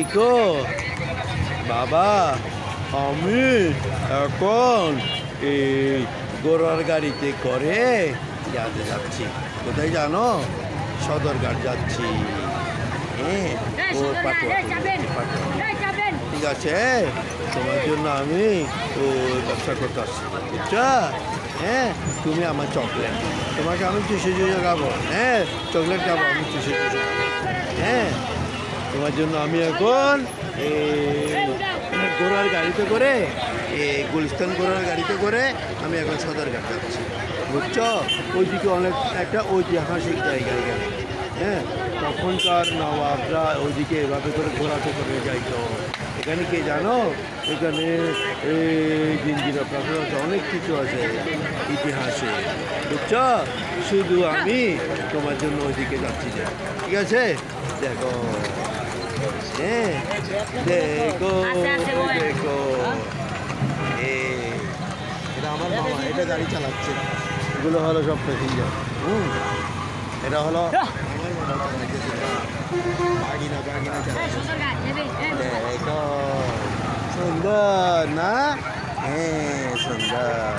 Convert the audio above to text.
Eco বাবা আমি এখন এই গোড়ার গাড়িতে করে যাতে যাচ্ছি। কোথায় জানো? সদরঘাট যাচ্ছি। হ্যাঁ এই, ও সদরঘাট, পাটুয়া এই, যাবেন। পাটুয়া এই যাবেন। ঠিক আছে? তোমার জন্য আমি ও ব্যবসা করতে আসছি। বুঝছ? হ্যাঁ তুমি আমার চকলেট। তোমাকে আমি চুষে চুষে খাব। হ্যাঁ চকলেট খাব আমি চুষে চুষে খাব। হ্যাঁ। তোমার জন্য আমি এখন গোড়ার গাড়িতে করে গুলিস্তান ঘোড়ার গাড়িতে করে আমি এখন সদরঘাট যাচ্ছি। বুঝছ? ওইদিকে অনেক একটা ঐতিহাসিক জায়গা এখানে হ্যাঁ? তখনকার নবাবরা ওইদিকে এভাবে করে ঘোরাতে করে যাইতো। এখানে কে জানো? এখানে এই জিঞ্জিরা প্রাসাদ আছে অনেক কিছু আছে ইতিহাসে। বুঝছ? শুধু আমি তোমার জন্য ওইদিকে যাচ্ছি যে। ঠিক আছে? দেখো। হ্যাঁ? দেখো দেখো। এটা আমার মামা এটা গাড়ি চালাচ্ছে। এগুলো হলো সব প্যাসেঞ্জার হুম? এটা হলো নেবে এই দেখো সুন্দর না? হ্যাঁ সুন্দর।